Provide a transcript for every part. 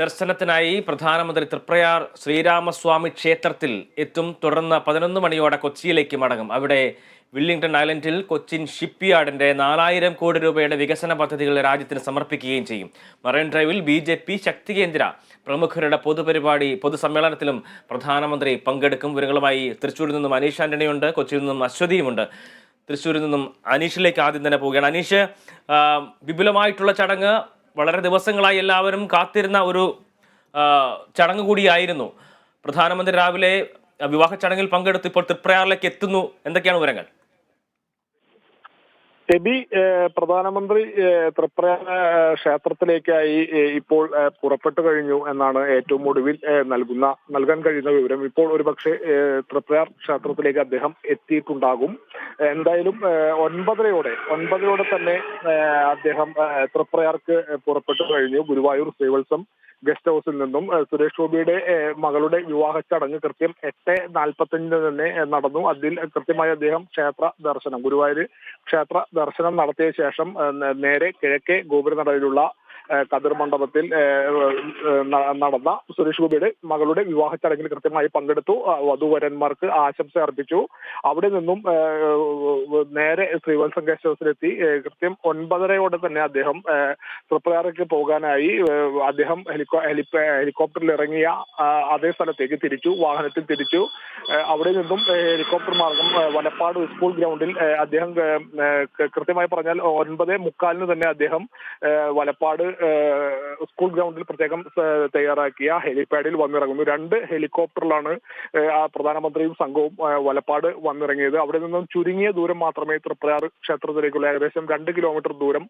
ദർശനത്തിനായി പ്രധാനമന്ത്രി തൃപ്രയാർ ശ്രീരാമസ്വാമി ക്ഷേത്രത്തിൽ എത്തും തുടർന്ന് പതിനൊന്ന് മണിയോടെ കൊച്ചിയിലേക്ക് മടങ്ങും. അവിടെ വില്ലിംഗ്ടൺ ഐലൻഡിൽ കൊച്ചിൻ ഷിപ്പ് യാർഡിന്റെ നാലായിരം കോടി രൂപയുടെ വികസന പദ്ധതികൾ രാജ്യത്തിന് സമർപ്പിക്കുകയും ചെയ്യും. മറൈൻ ഡ്രൈവിൽ ബി ജെ പി ശക്തി കേന്ദ്ര പ്രമുഖരുടെ പൊതുപരിപാടി പൊതുസമ്മേളനത്തിലും പ്രധാനമന്ത്രി പങ്കെടുക്കും. വിവരങ്ങളുമായി തൃശ്ശൂരിൽ നിന്നും അനീഷ് ആന്റണിയുണ്ട്. കൊച്ചിയിൽ നിന്നും അശ്വതിയുമുണ്ട്. തൃശ്ശൂരിൽ നിന്നും അനീഷിലേക്ക് ആദ്യം തന്നെ പോവുകയാണ്. അനീഷ് വിപുലമായിട്ടുള്ള ചടങ്ങ് വളരെ ദിവസങ്ങളായി എല്ലാവരും കാത്തിരുന്ന ഒരു ചടങ്ങ് കൂടിയായിരുന്നു. പ്രധാനമന്ത്രി രാവിലെ വിവാഹ ചടങ്ങിൽ പങ്കെടുത്ത് ഇപ്പോൾ തൃപ്രയാറിലേക്ക് എത്തുന്നു. എന്തൊക്കെയാണ് വിവരങ്ങൾ? ഏഹ്, പ്രധാനമന്ത്രി തൃപ്ര ക്ഷേത്രത്തിലേക്കായി ഇപ്പോൾ പുറപ്പെട്ടു കഴിഞ്ഞു എന്നാണ് ഏറ്റവും ഒടുവിൽ നൽകുന്ന നൽകാൻ കഴിയുന്ന വിവരം. ഇപ്പോൾ ഒരുപക്ഷെ തൃപ്രയാർ ക്ഷേത്രത്തിലേക്ക് അദ്ദേഹം എത്തിയിട്ടുണ്ടാകും. എന്തായാലും ഒൻപതരയോടെ ഒൻപതരയോടെ തന്നെ അദ്ദേഹം തൃപ്രയാർക്ക് പുറപ്പെട്ടു കഴിഞ്ഞു. ഗുരുവായൂർ ശ്രീവത്സം ഗസ്റ്റ് ഹൗസിൽ നിന്നും സുരേഷ് ഗോപിയുടെ മകളുടെ വിവാഹ ചടങ്ങ് കൃത്യം എട്ട് നാൽപ്പത്തഞ്ചിന് തന്നെ നടന്നു. അതിൽ കൃത്യമായി അദ്ദേഹം ക്ഷേത്ര ദർശനം ഗുരുവായൂർ ക്ഷേത്ര ദർശനം നടത്തിയ ശേഷം നേരെ കിഴക്കേ ഗോപുരനടയിലുള്ള കതിർ മണ്ഡപത്തിൽ നടന്ന സുരേഷ് ഗോപിയുടെ മകളുടെ വിവാഹ ചടങ്ങിൽ കൃത്യമായി പങ്കെടുത്തു. വധുവരന്മാർക്ക് ആശംസ അർപ്പിച്ചു. അവിടെ നിന്നും നേരെ ശ്രീവത്സങ്കേശ്വരത്തിലെത്തി കൃത്യം ഒൻപതരയോടെ തന്നെ അദ്ദേഹം തൃപ്രയാറയ്ക്ക് പോകാനായി അദ്ദേഹം ഹെലികോ ഹെലികോപ്റ്ററിൽ ഇറങ്ങിയ അതേ സ്ഥലത്തേക്ക് തിരിച്ചു വാഹനത്തിൽ തിരിച്ചു. അവിടെ നിന്നും ഹെലികോപ്റ്റർ മാർഗം വലപ്പാട് സ്കൂൾ ഗ്രൗണ്ടിൽ അദ്ദേഹം കൃത്യമായി പറഞ്ഞാൽ ഒൻപത് മുക്കാലിന് തന്നെ അദ്ദേഹം വലപ്പാട് സ്കൂൾ ഗ്രൗണ്ടിൽ പ്രത്യേകം തയ്യാറാക്കിയ ഹെലിപാഡിൽ വന്നിറങ്ങുന്നു. രണ്ട് ഹെലികോപ്റ്ററിലാണ് ആ പ്രധാനമന്ത്രിയും സംഘവും വലപ്പാട് വന്നിറങ്ങിയത്. അവിടെ നിന്നും ചുരുങ്ങിയ ദൂരം മാത്രമേ തൃപ്രയാർ ക്ഷേത്രത്തിലേക്കുള്ള ഏകദേശം രണ്ട് കിലോമീറ്റർ ദൂരം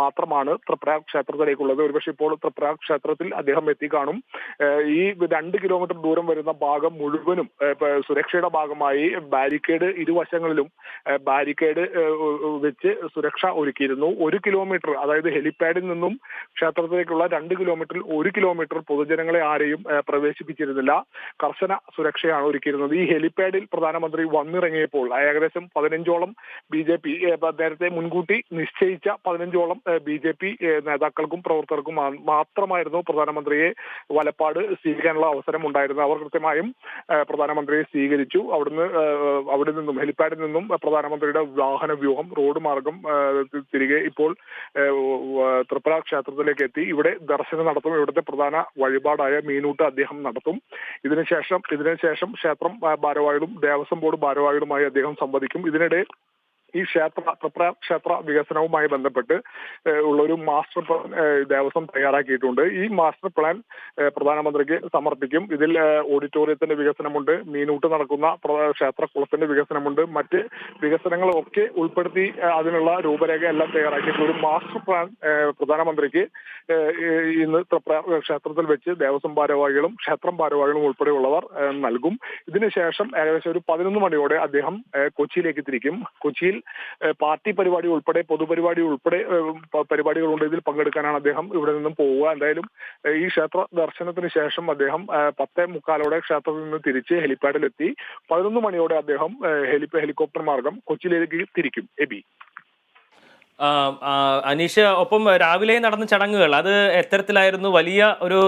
മാത്രമാണ് തൃപ്രയാർ ക്ഷേത്രത്തിലേക്കുള്ളത്. ഒരുപക്ഷെ ഇപ്പോൾ തൃപ്രയാർ ക്ഷേത്രത്തിൽ അദ്ദേഹം എത്തിക്കാണും കാണും. ഈ രണ്ട് കിലോമീറ്റർ ദൂരം വരുന്ന ഭാഗം മുഴുവനും സുരക്ഷയുടെ ഭാഗമായി ബാരിക്കേഡ് ഇരുവശങ്ങളിലും ബാരിക്കേഡ് വെച്ച് സുരക്ഷ ഒരുക്കിയിരുന്നു. ഒരു കിലോമീറ്റർ അതായത് ഹെലിപാഡിൽ നിന്നും ക്ഷേത്രത്തിലേക്കുള്ള രണ്ട് കിലോമീറ്ററിൽ ഒരു കിലോമീറ്റർ പൊതുജനങ്ങളെ ആരെയും പ്രവേശിപ്പിച്ചിരുന്നില്ല. കർശന സുരക്ഷയാണ് ഒരുക്കിയിരുന്നത്. ഈ ഹെലിപാഡിൽ പ്രധാനമന്ത്രി വന്നിറങ്ങിയപ്പോൾ ഏകദേശം പതിനഞ്ചോളം ബി ജെ പി നേരത്തെ മുൻകൂട്ടി നിശ്ചയിച്ച പതിനഞ്ചോളം ബി ജെ പി നേതാക്കൾക്കും പ്രവർത്തകർക്കും മാത്രമായിരുന്നു പ്രധാനമന്ത്രിയെ വലപ്പാട് സ്വീകരിക്കാനുള്ള അവസരം ഉണ്ടായിരുന്നത്. അവർ കൃത്യമായും പ്രധാനമന്ത്രിയെ സ്വീകരിച്ചു. അവിടുന്ന് അവിടെ നിന്നും ഹെലിപ്പാഡിൽ നിന്നും പ്രധാനമന്ത്രിയുടെ വാഹന വ്യൂഹം റോഡ് മാർഗം തിരികെ ഇപ്പോൾ വ- തൃപ്ര ക്ഷേത്രത്തിലേക്ക് എത്തി. ഇവിടെ ദർശനം നടത്തും. ഇവിടുത്തെ പ്രധാന വഴിപാടായ മീനൂട്ട് അദ്ദേഹം നടത്തും. ഇതിനുശേഷം ഇതിനുശേഷം ക്ഷേത്രം ഭാരവാഹികളും ദേവസ്വം ബോർഡ് ഭാരവാഹികളുമായി അദ്ദേഹം സംവദിക്കും. ഇതിനിടെ ഈ ക്ഷേത്ര ക്ഷേത്ര വികസനവുമായി ബന്ധപ്പെട്ട് ഉള്ള ഒരു മാസ്റ്റർ പ്ലാൻ ദേവസ്വം തയ്യാറാക്കിയിട്ടുണ്ട്. ഈ മാസ്റ്റർ പ്ലാൻ പ്രധാനമന്ത്രിക്ക് സമർപ്പിക്കും. ഇതിൽ ഓഡിറ്റോറിയത്തിന്റെ വികസനമുണ്ട് മീനൂട്ട് നടക്കുന്ന ക്ഷേത്ര കുളത്തിന്റെ വികസനമുണ്ട് മറ്റ് വികസനങ്ങളൊക്കെ ഉൾപ്പെടുത്തി അതിനുള്ള രൂപരേഖ എല്ലാം തയ്യാറാക്കിയിട്ടുള്ള ഒരു മാസ്റ്റർ പ്ലാൻ പ്രധാനമന്ത്രിക്ക് ഇന്ന് ക്ഷേത്രത്തിൽ വെച്ച് ദേവസ്വം ഭാരവാഹികളും ക്ഷേത്രം ഭാരവാഹികളും ഉൾപ്പെടെയുള്ളവർ നൽകും. ഇതിനുശേഷം ഏകദേശം ഒരു പതിനൊന്ന് മണിയോടെ അദ്ദേഹം കൊച്ചിയിലേക്ക് തിരിക്കും. കൊച്ചിയിൽ പാർട്ടി പരിപാടി ഉൾപ്പെടെ പൊതുപരിപാടി ഉൾപ്പെടെ പരിപാടികളുണ്ട്. ഇതിൽ പങ്കെടുക്കാനാണ് അദ്ദേഹം ഇവിടെ നിന്നും പോവുക. എന്തായാലും ഈ ക്ഷേത്ര ദർശനത്തിന് ശേഷം അദ്ദേഹം പത്തേ മുക്കാലോടെ ക്ഷേത്രത്തിൽ നിന്ന് തിരിച്ച് ഹെലിപ്പാഡിലെത്തി പതിനൊന്ന് മണിയോടെ അദ്ദേഹം ഹെലി ഹെലികോപ്റ്റർ മാർഗം കൊച്ചിയിലേക്ക് തിരിക്കും. എബി. അനീഷ് ഒപ്പം രാവിലെ നടന്ന ചടങ്ങുകൾ. അത് എത്തരത്തിലായിരുന്നു വലിയ ഒരു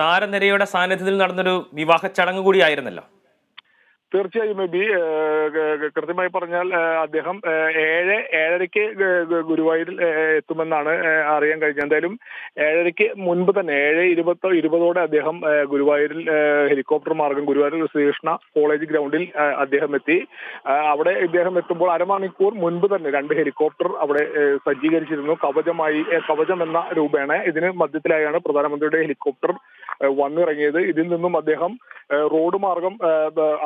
താരനിരയുടെ സാന്നിധ്യത്തിൽ നടന്നൊരു വിവാഹ ചടങ്ങ് കൂടിയായിരുന്നല്ലോ തീർച്ചയായും ഗ- കൃത്യമായി പറഞ്ഞാൽ അദ്ദേഹം ഏഴ് ഏഴരയ്ക്ക് ഗുരുവായൂരിൽ എത്തുമെന്നാണ് അറിയാൻ കഴിഞ്ഞത്. എന്തായാലും ഏഴരയ്ക്ക് മുൻപ് തന്നെ ഏഴ് ഇരുപത്തോ ഇരുപതോടെ അദ്ദേഹം ഗുരുവായൂരിൽ ഹെലികോപ്റ്റർ മാർഗം ഗുരുവായൂർ ശ്രീകൃഷ്ണ കോളേജ് ഗ്രൗണ്ടിൽ അദ്ദേഹം എത്തി. അവിടെ ഇദ്ദേഹം എത്തുമ്പോൾ അരമണിക്കൂർ മുൻപ് തന്നെ രണ്ട് ഹെലികോപ്റ്റർ അവിടെ സജ്ജീകരിച്ചിരുന്നു. കവചമായി കവചം എന്ന രൂപേണ ഇതിന് മധ്യത്തിലായാണ് പ്രധാനമന്ത്രിയുടെ ഹെലികോപ്റ്റർ വന്നിറങ്ങിയത്. ഇതിൽ നിന്നും അദ്ദേഹം റോഡ് മാർഗം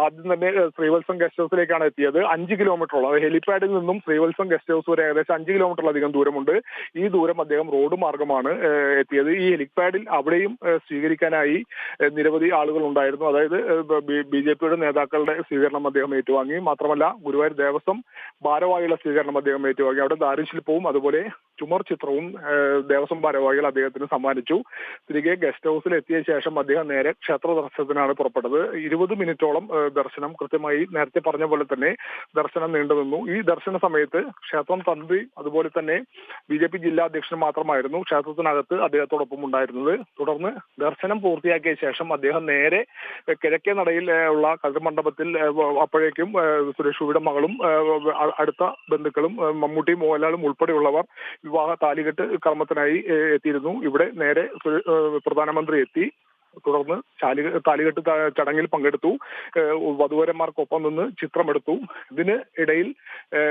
ആദ്യം തന്നെ ശ്രീവത്സം ഗസ്റ്റ് ഹൗസിലേക്കാണ് എത്തിയത്. അഞ്ച് കിലോമീറ്റർ ഉള്ളത് ഹെലിപാഡിൽ നിന്നും ശ്രീവത്സം ഗസ്റ്റ് ഹൗസ് വരെ ഏകദേശം അഞ്ച് കിലോമീറ്ററിലധികം ദൂരമുണ്ട്. ഈ ദൂരം അദ്ദേഹം റോഡ് മാർഗമാണ് എത്തിയത്. ഈ ഹെലിപാഡിൽ അവിടെയും സ്വീകരിക്കാനായി നിരവധി ആളുകൾ ഉണ്ടായിരുന്നു. അതായത് ബി ജെ പിയുടെ നേതാക്കളുടെ സ്വീകരണം അദ്ദേഹം ഏറ്റുവാങ്ങി. മാത്രമല്ല ഗുരുവായൂർ ദേവസ്വം ഭാരവാഹികളുടെ സ്വീകരണം അദ്ദേഹം ഏറ്റുവാങ്ങി. അവിടെ ദാരുശില്പവും അതുപോലെ ചുമർ ചിത്രവും ദേവസ്വം ഭാരവാഹികൾ അദ്ദേഹത്തിന് സമ്മാനിച്ചു. തിരികെ ഗസ്റ്റ് ഹൗസിൽ എത്തിയ ശേഷം അദ്ദേഹം നേരെ ക്ഷേത്ര ദർശനത്തിനാണ് പുറപ്പെട്ടത്. ഇരുപത് മിനിറ്റോളം ദർശനം കൃത്യമായി നേരത്തെ പറഞ്ഞ പോലെ തന്നെ ദർശനം നീണ്ടുനിന്നു ഈ ദർശന സമയത്ത് ക്ഷേത്രം തന്ത്രി അതുപോലെ തന്നെ ബി ജെ പി ജില്ലാ അധ്യക്ഷൻ മാത്രമായിരുന്നു ക്ഷേത്രത്തിനകത്ത് അദ്ദേഹത്തോടൊപ്പം ഉണ്ടായിരുന്നത്. തുടർന്ന് ദർശനം പൂർത്തിയാക്കിയ ശേഷം അദ്ദേഹം നേരെ കിഴക്കേ നടയിൽ ഉള്ള കതിർമണ്ഡപത്തിൽ അപ്പോഴേക്കും സുരേഷ് ഗോപിയുടെ മകളും അടുത്ത ബന്ധുക്കളും മമ്മൂട്ടി മോഹൻലാലും ഉൾപ്പെടെയുള്ളവർ വിവാഹ താലികെട്ട് കർമ്മത്തിനായി എത്തിയിരുന്നു. ഇവിടെ നേരെ പ്രധാനമന്ത്രി എത്തി. തുടർന്ന് താലികെട്ട് ചടങ്ങിൽ പങ്കെടുത്തു. വധുവരന്മാർക്കൊപ്പം നിന്ന് ചിത്രമെടുത്തു. ഇതിന് ഇടയിൽ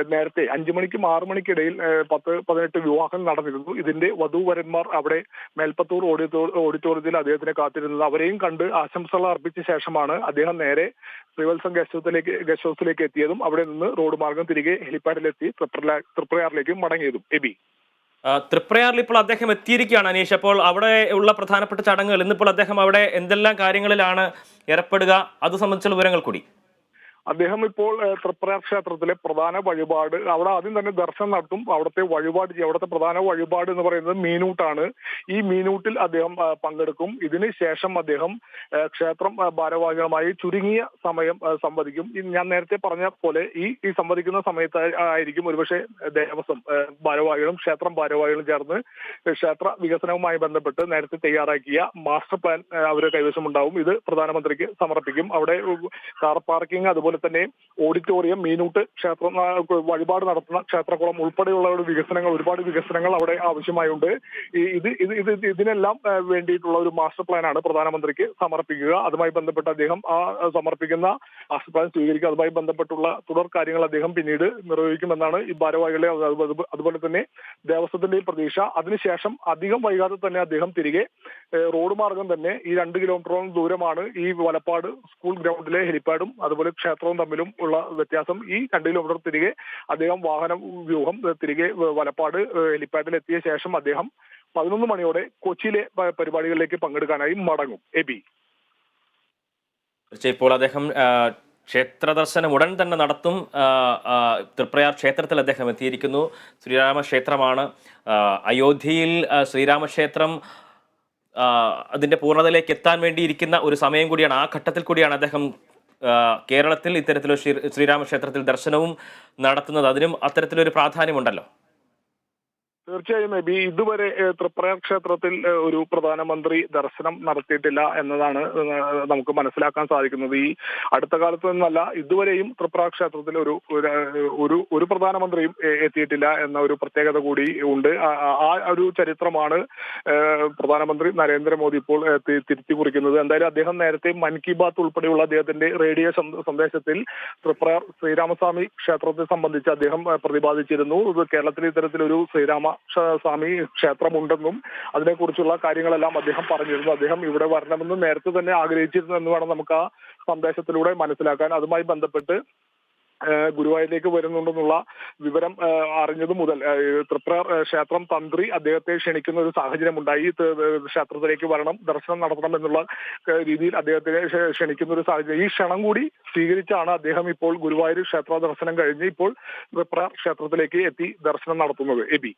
നേരത്തെ അഞ്ചു മണിക്കും ആറു മണിക്കിടയിൽ പത്ത് പതിനെട്ട് വിവാഹം നടന്നിരുന്നു. ഇതിന്റെ വധുവരന്മാർ അവിടെ മേൽപ്പത്തൂർ ഓഡിറ്റോ- ഓഡിറ്റോറിയത്തിൽ അദ്ദേഹത്തിനെ കാത്തിരുന്നത് അവരെയും കണ്ട് ആശംസകൾ അർപ്പിച്ച ശേഷമാണ് അദ്ദേഹം നേരെ ശ്രീവത്സം ഗസ്റ്റ് ഗസ്റ്റ് ഹൗസിലേക്ക് എത്തിയതും അവിടെ നിന്ന് റോഡ് മാർഗം തിരികെ ഹെലിപ്പാഡിലെത്തി തൃപ്രയാറിലേക്കും മടങ്ങിയതും. എബി. തൃപ്രയാറിൽ ഇപ്പോൾ അദ്ദേഹം എത്തിയിരിക്കുകയാണ് അനീഷ്. അപ്പോൾ അവിടെ ഉള്ള പ്രധാനപ്പെട്ട ചടങ്ങുകൾ ഇന്നിപ്പോൾ അദ്ദേഹം അവിടെ എന്തെല്ലാം കാര്യങ്ങളിലാണ് ഏർപ്പെടുക? അത് സംബന്ധിച്ചുള്ള വിവരങ്ങൾ കൂടി. അദ്ദേഹം ഇപ്പോൾ തൃപ്രയാർ ക്ഷേത്രത്തിലെ പ്രധാന വഴിപാട് അവിടെ ആദ്യം തന്നെ ദർശനം നടത്തും. അവിടുത്തെ വഴിപാട് അവിടുത്തെ പ്രധാന വഴിപാട് എന്ന് പറയുന്നത് മീനൂട്ടാണ്. ഈ മീനൂട്ടിൽ അദ്ദേഹം പങ്കെടുക്കും. ഇതിന് ശേഷം അദ്ദേഹം ക്ഷേത്രം ഭാരവാഹികളുമായി ചുരുങ്ങിയ സമയം സംവദിക്കും. ഞാൻ നേരത്തെ പറഞ്ഞ പോലെ ഈ ഈ സംവദിക്കുന്ന സമയത്ത് ആയിരിക്കും ഒരുപക്ഷെ ദേവസ്വം ഭാരവാഹികളും ക്ഷേത്രം ഭാരവാഹികളും ചേർന്ന് ക്ഷേത്ര വികസനവുമായി ബന്ധപ്പെട്ട് നേരത്തെ തയ്യാറാക്കിയ മാസ്റ്റർ പ്ലാൻ അവരുടെ കൈവശമുണ്ടാവും. ഇത് പ്രധാനമന്ത്രിക്ക് സമർപ്പിക്കും. അവിടെ കാർ പാർക്കിംഗ് അതുപോലെ തന്നെ ഓഡിറ്റോറിയം മീനൂട്ട് ക്ഷേത്ര വഴിപാട് നടത്തുന്ന ക്ഷേത്രകുളം ഉൾപ്പെടെയുള്ള വികസനങ്ങൾ ഒരുപാട് വികസനങ്ങൾ അവിടെ ആവശ്യമായുണ്ട്. ഇത് ഇത് ഇത് ഇതിനെല്ലാം വേണ്ടിയിട്ടുള്ള ഒരു മാസ്റ്റർ പ്ലാനാണ് പ്രധാനമന്ത്രിക്ക് സമർപ്പിക്കുക. അതുമായി ബന്ധപ്പെട്ട് അദ്ദേഹം ആ സമർപ്പിക്കുന്ന മാസ്റ്റർ പ്ലാൻ സ്വീകരിക്കുക. അതുമായി ബന്ധപ്പെട്ടുള്ള തുടർ കാര്യങ്ങൾ അദ്ദേഹം പിന്നീട് നിർവഹിക്കുമെന്നാണ് ഈ ഭാരവാഹികളെ അത് അത് അതുപോലെ തന്നെ ദേവസ്വത്തിന്റെയും പ്രതീക്ഷ. അതിനുശേഷം അധികം വൈകാതെ തന്നെ അദ്ദേഹം തിരികെ റോഡ് മാർഗം തന്നെ ഈ രണ്ട് കിലോമീറ്ററോളം ദൂരമാണ് ഈ വലപ്പാട് സ്കൂൾ ഗ്രൗണ്ടിലെ ഹെലിപ്പാഡും അതുപോലെ ക്ഷേത്രവും തമ്മിലും ഉള്ള വ്യത്യാസം ഈ രണ്ട് കിലോമീറ്റർ തിരികെ അദ്ദേഹം വാഹന വ്യൂഹം തിരികെ വലപ്പാട് ഹെലിപ്പാഡിൽ എത്തിയ ശേഷം അദ്ദേഹം പതിനൊന്ന് മണിയോടെ കൊച്ചിയിലെ പരിപാടികളിലേക്ക് പങ്കെടുക്കാനായി മടങ്ങും. എബി ബി ഇപ്പോൾ അദ്ദേഹം ക്ഷേത്ര ദർശനം ഉടൻ തന്നെ നടത്തും. തൃപ്രയാർ ക്ഷേത്രത്തിൽ അദ്ദേഹം എത്തിയിരിക്കുന്നു. ശ്രീരാമക്ഷേത്രമാണ്. അയോധ്യയിൽ ശ്രീരാമക്ഷേത്രം അതിന്റെ പൂർണതയിലേക്ക് എത്താൻ വേണ്ടിയിരിക്കുന്ന ഒരു സമയം കൂടിയാണ്. ആ ഘട്ടത്തിൽ കൂടിയാണ് അദ്ദേഹം കേരളത്തിൽ ഇത്തരത്തിലൊരു ശ്രീ ശ്രീരാമക്ഷേത്രത്തിൽ ദർശനവും നടത്തുന്നത്. അതിനും അത്തരത്തിലൊരു പ്രാധാന്യമുണ്ടല്ലോ? തീർച്ചയായും നബി ഇതുവരെ തൃപ്രയർ ക്ഷേത്രത്തിൽ ഒരു പ്രധാനമന്ത്രി ദർശനം നടത്തിയിട്ടില്ല എന്നതാണ് നമുക്ക് മനസ്സിലാക്കാൻ സാധിക്കുന്നത്. ഈ അടുത്ത കാലത്ത് നിന്നല്ല ഇതുവരെയും തൃപ്രയാർ ക്ഷേത്രത്തിൽ ഒരു ഒരു ഒരു പ്രധാനമന്ത്രിയും എത്തിയിട്ടില്ല എന്ന ഒരു പ്രത്യേകത കൂടി ഉണ്ട്. ആ- ഒരു ചരിത്രമാണ് പ്രധാനമന്ത്രി നരേന്ദ്രമോദി ഇപ്പോൾ തിരുത്തി കുറിക്കുന്നത്. എന്തായാലും അദ്ദേഹം നേരത്തെ മൻ കി ബാത്ത് ഉൾപ്പെടെയുള്ള അദ്ദേഹത്തിന്റെ റേഡിയോ സന്ദേശത്തിൽ തൃപ്രയാർ ശ്രീരാമസ്വാമി ക്ഷേത്രത്തെ സംബന്ധിച്ച് അദ്ദേഹം പ്രതിപാദിച്ചിരുന്നു. കേരളത്തിൽ ഇത്തരത്തിലൊരു ശ്രീരാമ സ്വാമി ക്ഷേത്രമുണ്ടെന്നും അതിനെക്കുറിച്ചുള്ള കാര്യങ്ങളെല്ലാം അദ്ദേഹം പറഞ്ഞിരുന്നു. അദ്ദേഹം ഇവിടെ വരണമെന്ന് നേരത്തെ തന്നെ ആഗ്രഹിച്ചിരുന്നു എന്ന് വേണം നമുക്ക് ആ സന്ദേശത്തിലൂടെ മനസ്സിലാക്കാൻ. അതുമായി ബന്ധപ്പെട്ട് ഗുരുവായൂരിലേക്ക് വരുന്നുണ്ടെന്നുള്ള വിവരം അറിഞ്ഞത് മുതൽ തൃപ്ര ക്ഷേത്രം തന്ത്രി അദ്ദേഹത്തെ ക്ഷണിക്കുന്ന ഒരു സാഹചര്യം ഉണ്ടായി ക്ഷേത്രത്തിലേക്ക് വരണം ദർശനം നടത്തണം എന്നുള്ള രീതിയിൽ അദ്ദേഹത്തെ ക്ഷണിക്കുന്ന ഒരു സാഹചര്യം. ഈ ക്ഷണം കൂടി സ്വീകരിച്ചാണ് അദ്ദേഹം ഇപ്പോൾ ഗുരുവായൂർ ക്ഷേത്ര ദർശനം കഴിഞ്ഞ് ഇപ്പോൾ തൃപ്ര ക്ഷേത്രത്തിലേക്ക് എത്തി ദർശനം നടത്തുന്നത്. എബി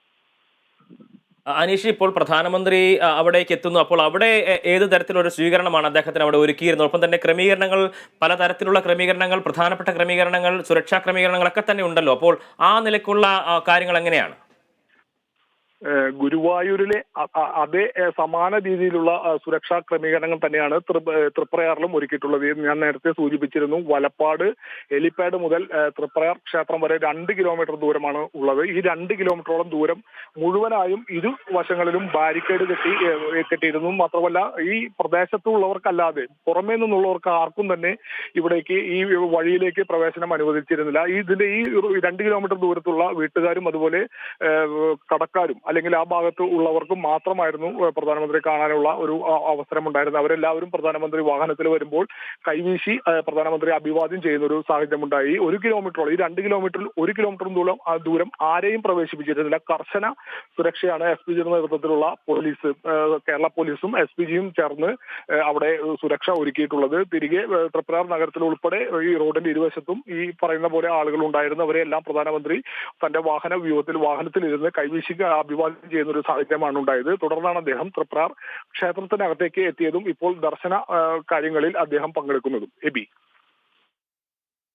അനീഷ് ഇപ്പോൾ പ്രധാനമന്ത്രി അവിടേക്ക് എത്തുന്നു. അപ്പോൾ അവിടെ ഏത് തരത്തിലുള്ള സ്വീകരണമാണ് അദ്ദേഹത്തിന് അവിടെ ഒരുക്കിയിരുന്നത്? ഒപ്പം തന്നെ ക്രമീകരണങ്ങൾ പലതരത്തിലുള്ള ക്രമീകരണങ്ങൾ പ്രധാനപ്പെട്ട ക്രമീകരണങ്ങൾ സുരക്ഷാ ക്രമീകരണങ്ങളൊക്കെ തന്നെ ഉണ്ടല്ലോ. അപ്പോൾ ആ നിലക്കുള്ള കാര്യങ്ങൾ എങ്ങനെയാണ്? ഗുരുവായൂരിലെ അതേ സമാന രീതിയിലുള്ള സുരക്ഷാ ക്രമീകരണങ്ങൾ തന്നെയാണ് തൃപ്രയാറിലും ഒരുക്കിയിട്ടുള്ളത് ഞാൻ നേരത്തെ സൂചിപ്പിച്ചിരുന്നു. വലപ്പാട് എലിപ്പാട് മുതൽ തൃപ്രയാർ ക്ഷേത്രം വരെ രണ്ട് കിലോമീറ്റർ ദൂരമാണ് ഉള്ളത്. ഈ രണ്ട് കിലോമീറ്ററോളം ദൂരം മുഴുവനായും ഇരു വശങ്ങളിലും ബാരിക്കേഡ് കെട്ടി കെട്ടിയിരുന്നു. മാത്രമല്ല ഈ പ്രദേശത്തുള്ളവർക്കല്ലാതെ പുറമേ നിന്നുള്ളവർക്ക് ആർക്കും തന്നെ ഇവിടേക്ക് ഈ വഴിയിലേക്ക് പ്രവേശനം അനുവദിച്ചിരുന്നില്ല. ഇതിന്റെ ഈ രണ്ട് കിലോമീറ്റർ ദൂരത്തുള്ള വീട്ടുകാരും അതുപോലെ കടക്കാരും അല്ലെങ്കിൽ ആ ഭാഗത്ത് ഉള്ളവർക്കും മാത്രമായിരുന്നു പ്രധാനമന്ത്രി കാണാനുള്ള ഒരു അവസരം ഉണ്ടായിരുന്നത് അവരെല്ലാവരും പ്രധാനമന്ത്രി വാഹനത്തിൽ വരുമ്പോൾ കൈവീശി പ്രധാനമന്ത്രി അഭിവാദ്യം ചെയ്യുന്ന ഒരു സാഹചര്യം ഉണ്ടായി ഒരു കിലോമീറ്ററോളം ഈ രണ്ട് കിലോമീറ്ററിൽ ഒരു കിലോമീറ്റർ ദൂരം ദൂരം ആരെയും പ്രവേശിപ്പിച്ചിരുന്നില്ല. കർശന സുരക്ഷയാണ് എസ് പി ജിയുടെ നേതൃത്വത്തിലുള്ള പോലീസ് കേരള പോലീസും എസ് പി ജിയും ചേർന്ന് അവിടെ സുരക്ഷ ഒരുക്കിയിട്ടുള്ളത്. തിരികെ തൃപ്രാർ നഗരത്തിൽ ഉൾപ്പെടെ ഈ റോഡിന്റെ ഇരുവശത്തും ഈ പറയുന്ന പോലെ ആളുകൾ ഉണ്ടായിരുന്നു അവരെല്ലാം പ്രധാനമന്ത്രി തന്റെ വാഹന വ്യൂഹത്തിൽ വാഹനത്തിൽ ഇരുന്ന് കൈവീശി അഭിവാദ്യം ചെയ്യുന്ന ഒരു സാഹചര്യമാണ് ഉണ്ടായത്. തുടർന്നാണ് അദ്ദേഹം തൃപ്രാർ ക്ഷേത്രത്തിനകത്തേക്ക് എത്തിയതും ഇപ്പോൾ ദർശന കാര്യങ്ങളിൽ അദ്ദേഹം പങ്കെടുക്കുന്നതും. എബി